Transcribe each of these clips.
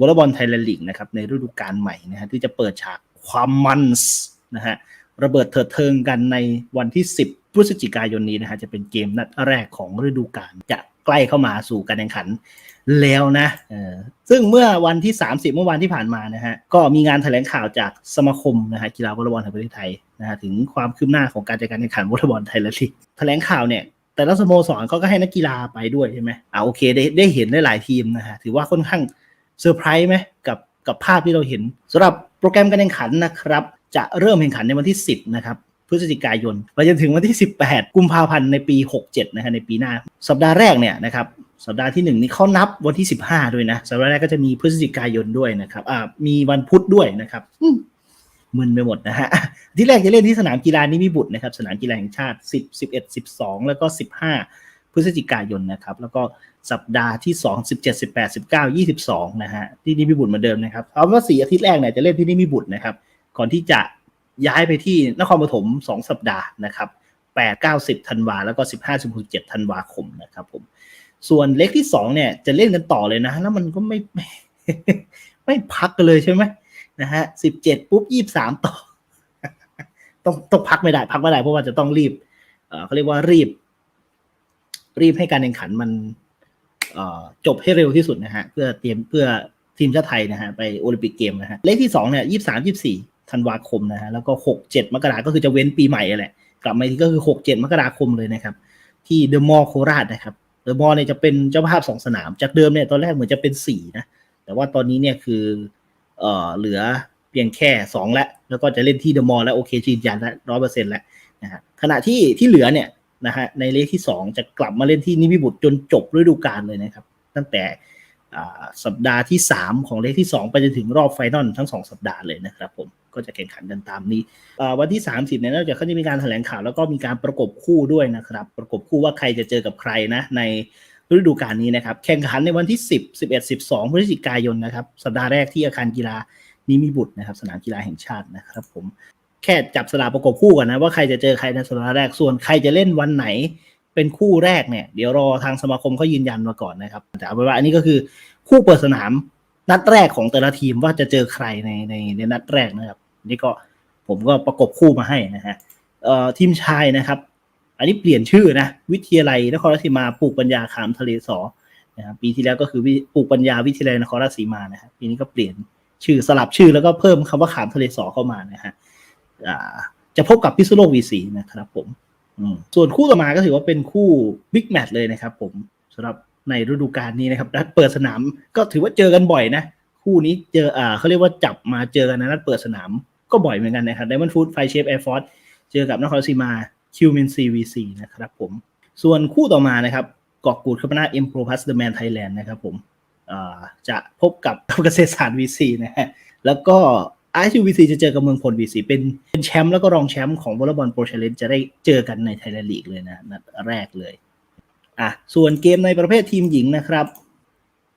วอลเลย์บอลไทยแลนด์ลีกนะครับในฤดูกาลใหม่นะฮะที่จะเปิดฉากความมันส์นะฮะระเบิดเถิดเทิงกันในวันที่ 10พฤศจิกายนนี้นะฮะจะเป็นเกมนัดแรกของฤดูกาลจะใกล้เข้ามาสู่การแข่งขันแล้วนะเออซึ่งเมื่อวันที่ 30 เมื่อวานที่ผ่านมานะฮะก็มีงานแถลงข่าวจากสมาคมนะฮะกีฬาวอลเลย์บอลแห่งประเทศไทยนะฮะถึงความคืบหน้าของการจัดการแข่งขันวอลเลย์บอลไทยแลนด์ลีกแถลงข่าวเนี่ยแต่ละสโมสรเขาก็ให้นักกีฬาไปด้วยใช่ไหมอ่าโอเคได้ได้เห็นได้หลายทีมนะฮะถือว่าค่อนข้าง เซอร์ไพรส์ไหมกับกับภาพที่เราเห็นสำหรับโปรแกรมการแข่งขันนะครับ จะเริ่มแข่งขันในวันที่ 10 นะครับพฤศจิกายนไปจนถึงวันที่ 18 กุมภาพันธ์ในปี 67 นะฮะในปีหน้า สัปดาห์แรกเนี่ยนะครับสัปดาห์ที่ 1 นี้เขานับวันที่ 15 ด้วยนะ สัปดาห์แรกก็จะมีพฤศจิกายนด้วยนะครับอ่ามีวันพุธด้วยนะครับมมึนไปหมดนะฮะที่แรกจะเล่นที่สนามกีฬานิมิบุตรนะครับ สนามกีฬาแห่งชาติ 10 11 12 แล้วก็ 15 พฤศจิกายนนะครับ แล้วก็ สัปดาห์ที่ 2 17 18 19 22 นะฮะที่นิมิบุตรเหมือนเดิมนะครับเอาว่าสี่อาทิตย์แรกเนี่ยจะเล่นที่นิมิบุตรนะครับ ก่อนที่จะย้ายไปที่นครปฐม 2 สัปดาห์นะครับ8 9 10ธันวาแล้วก็ 15 16 7ธันวาคมนะครับผมส่วนเล็กที่ 2 เนี่ยจะเล่นกันต่อเลยนะ แล้วมันก็ไม่ไม่ไม่พักกันเลยใช่ไหมนะฮะ17ปุ๊บ23ต่อ ต้องต้องพักไม่ได้ พักไม่ได้เพราะว่าจะต้องรีบ เขาเรียกว่ารีบ รีบให้การแข่งขันมัน จบให้เร็วที่สุดนะฮะเพื่อเตรียมเพื่อทีมชาติไทยนะฮะไปโอลิมปิกเกมนะฮะเลขที่สองเนี่ยยี่สามยี่สี่ธันวาคมนะฮะแล้วก็หกเจ็ดมกราก็คือจะเว้นปีใหม่แหละกลับมาอีกทีก็คือหกเจ็ดมกราคมเลยนะครับ ที่เดอะมอลล์โคราชนะครับเดอะมอลล์เนี่ยจะเป็นเจ้าภาพสองสนาม จากเดิมเนี่ยตอนแรกเหมือนจะเป็นสี่นะแต่ว่าตอนนี้เนี่ยคือเอ่อเหลือเพียงแค่สองแล้วแล้วก็จะเล่นที่เดอะมอลล์แล้วโอเคยืนยันแล้วร้อยเปอร์เซ็นต์แล้วนะฮะขณะที่ที่เหลือเนี่ย นะฮะในเลขที่สองจะกลับมาเล่นที่นิมิบุตรจนจบฤดูกาลเลยนะครับ ตั้งแต่สัปดาห์ที่ 3 ของเลขที่ 2 ไปจนถึงรอบไฟนอลทั้ง 2 สัปดาห์เลยนะครับผมก็จะแข่งขันกันตามนี้วันที่ 30เนี่ยนอกจากเขาจะมีการแถลงข่าวแล้วก็มีการประกบคู่ด้วยนะครับ ประกบคู่ว่าใครจะเจอกับใครนะในฤดูกาลนี้นะครับ แข่งขันในวันที่ 10 11 12 พฤศจิกายนนะครับ สัปดาห์แรกที่อาคารกีฬานิมิบุตรนะครับ สนามกีฬาแห่งชาตินะครับผม แค่จับสลากประกบคู่กันนะว่าใครจะเจอใครในสัปดาห์แรกส่วนใครจะเล่นวันไหนเป็นคู่แรกเนี่ย เดี๋ยวรอทางสมาคมเขายืนยันมาก่อนนะครับ แต่เอาเป็นว่าอันนี้ก็คือคู่เปิดสนามนัดแรกของแต่ละทีมว่าจะเจอใครในในในนัดแรกนะครับ นี่ก็ผมก็ประกบคู่มาให้นะฮะเอ่อทีมชายนะครับ อันนี้เปลี่ยนชื่อนะ วิทยาลัยนครราชสีมาปลูกปัญญาขามทะเลสอนะครับปีที่แล้วก็คือปลูกปัญญาวิทยาลัยนครราชสีมานะครับปีนี้ก็เปลี่ยนชื่อสลับชื่อแล้วก็เพิ่มคำว่าขามทะเลสอเข้ามานะฮะ จะพบกับพิษณุโลวีซีนะครับผมมส่วนคู่ต่อมาก็ถือว่าเป็นคู่บิ๊กแมตช์เลยนะครับผมสำหรับในฤดูกาลนี้นะครับนัดเปิดสนามก็ถือว่าเจอกันบ่อยนะ คู่นี้เจออ่าเขาเรียกว่าจับมาเจอกันในนัดเปิดสนามก็บ่อยเหมือนกันนะครับไดมอนด์ฟูดไฟเชฟแอร์ฟอร์เจอกับนครราชสีมาคิวเมนซีวีซีนะครับผม ส่วนคู่ต่อมานะครับกอกกูดคาปนาเอ็มโปรพัสเดอะแมนไทยแลนด์นะครับผมอ่าจะพบกับเกษตรศาสตร์วีซีนะฮะแล้วก็ ไอซ์วีซีจะเจอกับเมืองพลวีซีเป็นเป็นแชมป์แล้วก็รองแชมป์ของวอลเลย์บอลโปรเชเลนจะได้เจอกันในไทยแลนด์ลีกเลยนะนัดแรกเลยอะส่วนเกมในประเภททีมหญิงนะครับ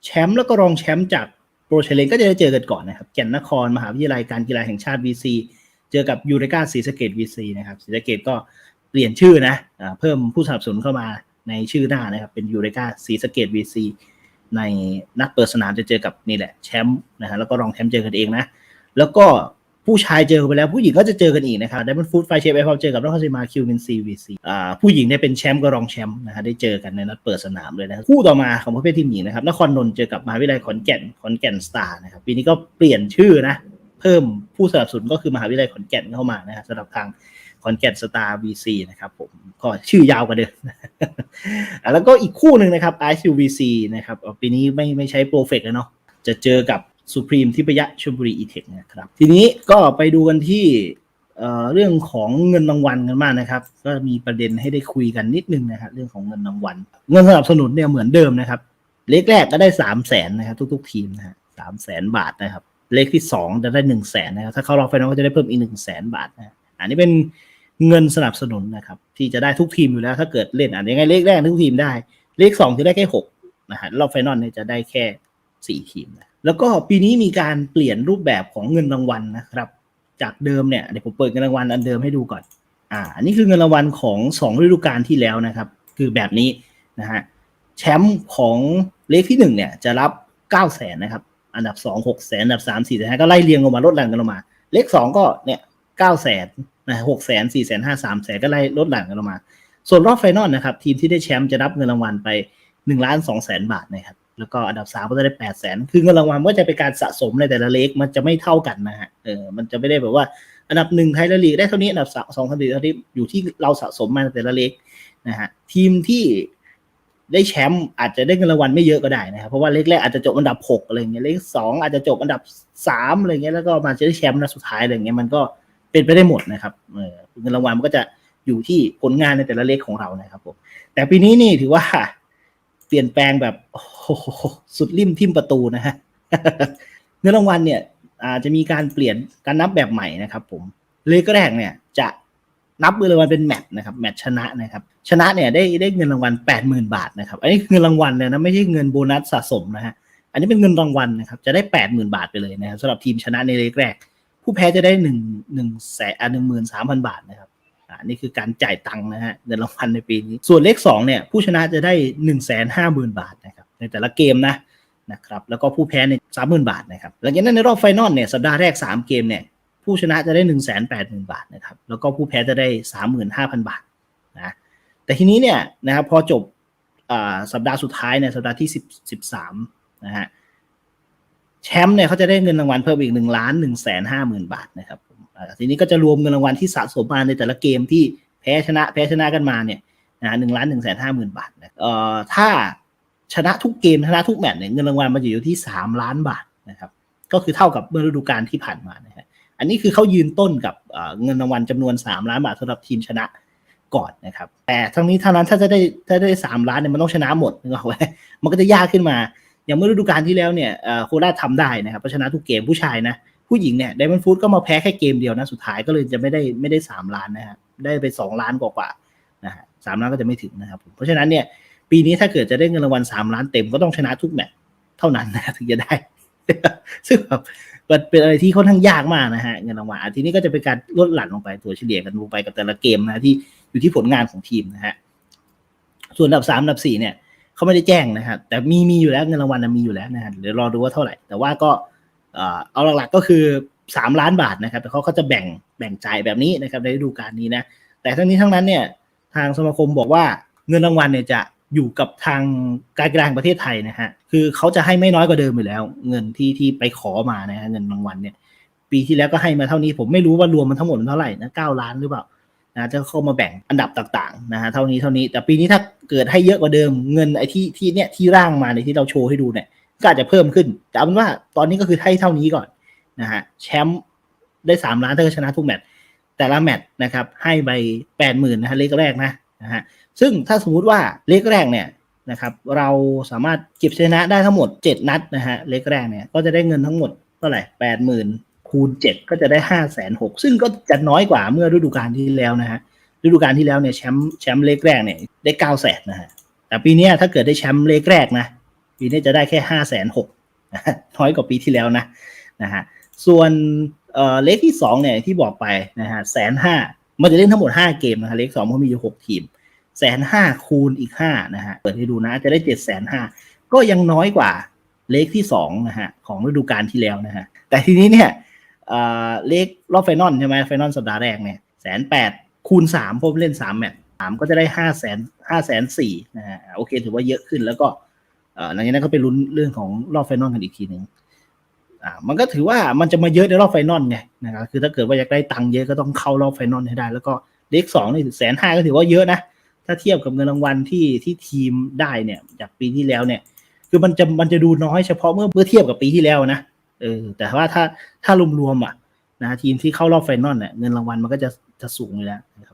แชมป์แล้วก็รองแชมป์จากโปรเชเลนก็จะได้เจอกันก่อนนะครับแก่นนครมหาวิทยาลัยการกีฬาแห่งชาติ VC เจอกับยูเรกาศรีสะเกด VC นะครับศรีสะเกดก็เปลี่ยนชื่อนะอ่าเพิ่มผู้สนับสนุนเข้ามาในชื่อหน้านะครับ เป็นยูเรกาศรีสะเกด VC ในนัดเปิดสนามจะเจอกับนี่แหละแชมป์นะฮะแล้วก็รองแชมป์เจอกันเองนะ แล้วก็ผู้ชายเจอกันไปแล้วผู้หญิงก็จะเจอกันอีกนะครับไดมอนด์ฟูดไฟเชฟไอพอเจอกับนครศรีมาคิวมินซีวีซีอ่าผู้หญิงเนี่ยเป็นแชมป์กับรองแชมป์นะฮะได้เจอกันในนัดเปิดสนามเลยนะคู่ต่อมาของประเภททีมหญิงนะครับนครนนท์เจอกับมหาวิทยาลัยขอนแก่นขอนแก่นสตาร์นะครับปีนี้ก็เปลี่ยนชื่อนะเพิ่มผู้สนับสนุนก็คือมหาวิทยาลัยขอนแก่นเข้ามานะฮะสำหรับทางขอนแก่นสตาร์วีซีนะครับผมก็ชื่อยาวกว่าเดิมแล้วก็อีกคู่หนึ่งนะครับไอซ์ยูวีซีนะครับปีนี้ไม่ไม่ใช้โปรเฟกแล้วเนาะจะเจอกับ สุพรีมทิพยะชลบุรีอีเทคนะครับ ทีนี้ก็ไปดูกันที่เเรื่องของเงินรางวัลกันมากนะครับ ก็มีประเด็นให้ได้คุยกันนิดนึงนะครับ เรื่องของเงินรางวัลเงินสนับสนุนเนี่ยเหมือนเดิมนะครับ เลขแรกก็ได้สามแสนนะครับ ทุก ๆ ทีมนะฮะสามแสนบาทนะครับ เลขที่สองจะได้หนึ่งแสนนะครับ ถ้าเข้ารอบไฟนอลก็จะได้เพิ่มอีกหนึ่งแสนบาทนะอันนี้เป็นเงินสนับสนุนนะครับ ที่จะได้ทุกทีมอยู่แล้ว ถ้าเกิดเล่นอะยังไงเลขแรกทุกทีมได้ เลขสองจะได้แค่หกนะฮะรอบไฟนอลเนี่ยจะได้แค่สี่ทีมนะ แล้วก็ปีนี้มีการเปลี่ยนรูปแบบของเงินรางวัลนะครับ จากเดิมเนี่ยเดี๋ยวผมเปิดเงินรางวัลอันเดิมให้ดูก่อน อ่าอันนี้คือเงินรางวัลของสองฤดูกาลที่แล้วนะครับ คือแบบนี้นะฮะแชมป์ของเลขที่หนึ่งเนี่ยจะรับเก้าแสนนะครับ อันดับสองหกแสนอันดับสามสี่แสนก็ไล่เรียงลงมาลดหลั่นกันลงมา เลขสองก็เนี่ยเก้าแสนนะหกแสนสี่แสนห้าสามแสนก็ไล่ลดหลั่นกันลงมา ส่วนรอบไฟนอลนะครับ ทีมที่ได้แชมป์จะรับเงินรางวัลไปหนึ่งล้านสองแสนบาทนะครับ แล้วก็อันดับสามก็จะได้แปดแสนคือเงินรางวัลก็จะเป็นการสะสมในแต่ละเลขมันจะไม่เท่ากันนะฮะเออมันจะไม่ได้แบบว่าอันดับหนึ่งไทยลีกได้เท่านี้อันดับสองไทยลีกเท่านี้อยู่ที่เราสะสมมาในแต่ละเลขนะฮะทีมที่ได้แชมป์อาจจะได้เงินรางวัลไม่เยอะก็ได้นะครับเพราะว่าเลขแรกอาจจะจบอันดับหกอะไรเงี้ยเลขสองอาจจะจบอันดับสามอะไรเงี้ยแล้วก็มาจะได้แชมป์นัดสุดท้ายอะไรเงี้ยมันก็เป็นไปได้หมดนะครับเงินรางวัลมันก็จะอยู่ที่ผลงานในแต่ละเลขของเรานะครับผมแต่ปีนี้นี่ถือว่า ลี่ยนแปลงแบบสุดริมทิมประตูนะฮะเงินรางวัลเนี่ยอาจจะมีการเปลี่ยนการนับแบบใหม่นะครับ ผมเลขแรกเนี่ยจะนับเงินรางวัลเป็นแมตช์นะครับแมตช์ชนะนะครับ ชนะเนี่ยได้ได้เงินรางวัลแปดหมื่นบาทนะครับ อันนี้คือเงินรางวัลเลยนะไม่ใช่เงินโบนัสสะสมนะฮะอันนี้เป็นเงินรางวัลนะครับ จะได้แปดหมื่นบาทไปเลยนะครับสำหรับทีมชนะในเลขแรก ผู้แพ้จะได้หนึ่งหนึ่งแสนหนึ่งหมื่นสามพันบาทนะครับ นี่คือการจ่ายตังค์นะฮะเงินรางวัลในปีนี้ ส่วนเลขสองเนี่ยผู้ชนะจะได้หนึ่งแสนห้าหมื่นบาทนะครับในแต่ละเกมนะนะครับแล้วก็ผู้แพ้ในสามหมื่นบาทนะครับหลังจากนั้นในรอบไฟนอลเนี่ยสัปดาห์แรกสามเกมเนี่ยผู้ชนะจะได้หนึ่งแสนแปดหมื่นบาทนะครับแล้วก็ผู้แพ้จะได้สามหมื่นห้าพันบาทนะแต่ทีนี้เนี่ยนะครับพอจบอสัปดาห์สุดท้ายเนี่ยสัปดาห์ที่สิบสามนะฮะแชมป์เนี่ยเขาจะได้เงินรางวัลเพิ่มอีกหนึ่งล้านหนึ่งแสนห้าหมื่นบาทนะครับ ทีนี้ก็จะรวมเงินรางวัลที่สะสมมาในแต่ละเกมที่แพ้ชนะแพ้ชนะกันมาเนี่ยนะหนึ่งล้านหนึ่งแสนห้าหมื่นบาทนะเอ่อถ้าชนะทุกเกมชนะทุกแมตช์เนี่ยเงินรางวัลมันจะอยู่ที่สามล้านบาทนะครับ ก็คือเท่ากับเมื่อฤดูกาลที่ผ่านมานะฮะอันนี้คือเขายืนต้นกับเงินรางวัลจำนวน3ล้านบาทสำหรับทีมชนะก่อนนะครับ แต่ทั้งนี้ทั้งนั้นถ้าจะได้ถ้าได้สามล้านเนี่ยมันต้องชนะหมดนึกออกไหมมันก็จะยากขึ้นมา อย่างเมื่อฤดูกาลที่แล้วเนี่ยโคราชทำได้นะครับเพราะชนะทุกเกมผู้ชายนะ ผู้หญิงเนี่ยไดมอนฟูดก็มาแพ้แค่เกมเดียวนะสุดท้ายก็เลยจะไม่ได้ไม่ได้สามล้านนะฮะได้ไปสองล้านกว่าๆนะฮะสามล้านก็จะไม่ถึงนะครับเพราะฉะนั้นเนี่ยปีนี้ถ้าเกิดจะได้เงินรางวัลสามล้านเต็มก็ต้องชนะทุกแมตช์เท่านั้นนะถึงจะได้ ซึ่งแบบมันเป็นอะไรที่ค่อนข้างยากมากนะฮะเงินรางวัลทีนี้ก็จะเป็นการลดหลั่นลงไปตัวเฉลี่ยกันลงไปกับแต่ละเกมนะที่อยู่ที่ผลงานของทีมนะฮะส่วนอันดับสามอันดับสี่เนี่ยเขาไม่ได้แจ้งนะครับแต่มีมีอยู่แล้วเงินรางวัลมีอยู่แล้วนะฮะเดี๋ยวรอดูว่าเท่าไหร่ แต่ว่าก็ เอาหลักๆก็คือสามล้านบาทนะครับแต่เขาก็จะแบ่งแบ่งจ่ายแบบนี้นะครับในฤดูกาลนี้นะแต่ทั้งนี้ทั้งนั้นเนี่ยทางสมาคมบอกว่าเงินรางวัลเนี่ยจะอยู่กับทางการกีฬาแห่งประเทศไทยนะฮะคือเขาจะให้ไม่น้อยกว่าเดิมอยู่แล้ว เงินที่ที่ไปขอมานะฮะเงินรางวัลเนี่ย ปีที่แล้วก็ให้มาเท่านี้ผมไม่รู้ว่ารวมมันทั้งหมดมันเท่าไหร่นะเก้าล้านหรือเปล่านะจะเข้ามาแบ่งอันดับต่างๆนะฮะเท่านี้เท่านี้แต่ปีนี้ถ้าเกิดให้เยอะกว่าเดิมเงินไอ้ที่ที่เนี่ยที่ร่างมาในที่เราโชว์ให้ดูเนี่ย ก็อาจจะเพิ่มขึ้น แต่เอาเป็นว่าตอนนี้ก็คือให้เท่านี้ก่อนนะฮะแชมป์ได้สามล้านถ้าเกิดชนะทุกแมตช์แต่ละแมตช์นะครับให้ไปแปดหมื่นนะฮะเลขแรกนะนะฮะซึ่งถ้าสมมุติว่าเลขแรกเนี่ยนะครับเราสามารถเก็บชนะได้ทั้งหมดเจ็ดนัดนะฮะเลขแรกเนี่ยก็จะได้เงินทั้งหมดเท่าไหร่แปดหมื่นคูณเจ็ดก็จะได้ห้าแสนหกซึ่งก็จะน้อยกว่าเมื่อฤดูกาลที่แล้วนะฮะฤดูกาลที่แล้วเนี่ยแชมป์แชมป์เลขแรกเนี่ยได้เก้าแสนนะฮะแต่ปีนี้ถ้าเกิดได้แชมป์เลขแรกนะ ปีนี้จะได้แค่ห้าแสนหกน้อยกว่าปีที่แล้วนะนะฮะส่วนเอ่อเลขที่สองเนี่ยที่บอกไปนะฮะแสนห้ามันจะเล่นทั้งหมดห้าเกมนะฮะเลขสองมันมีอยู่หกทีมแสนห้าคูณอีกห้านะฮะเปิดให้ดูนะจะได้เจ็ดแสนห้าก็ยังน้อยกว่าเลขที่สองนะฮะของฤดูกาลที่แล้วนะฮะแต่ทีนี้เนี่ยเอ่อเลขรอบไฟนอลใช่ไหมไฟนอลสัปดาห์แรกเนี่ยแสนแปดคูณสามผมเล่นสามแมตช์สามก็จะได้ห้าแสนห้าแสนสี่นะฮะโอเคถือว่าเยอะขึ้นแล้วก็ หลังจากนั้นก็ไปลุ้นเรื่องของรอบไฟนอลกันอีกทีหนึ่งอ่ามันก็ถือว่ามันจะมาเยอะในรอบไฟนอลไงนะครับคือถ้าเกิดว่าอยากได้ตังค์เยอะก็ต้องเข้ารอบไฟนอลให้ได้ แล้วก็เลขสองนี่แสนห้าก็ถือว่าเยอะนะ ถ้าเทียบกับเงินรางวัลที่ที่ทีมได้เนี่ย จากปีที่แล้วเนี่ย คือมันจะมันจะดูน้อยเฉพาะเมื่อเมื่อเทียบกับปีที่แล้วนะเออแต่ว่าถ้าถ้ารวมๆอะนะทีมที่เข้ารอบไฟนอลเนี่ยเงินรางวัลมันก็จะจะสูงอยู่แล้วนะครับ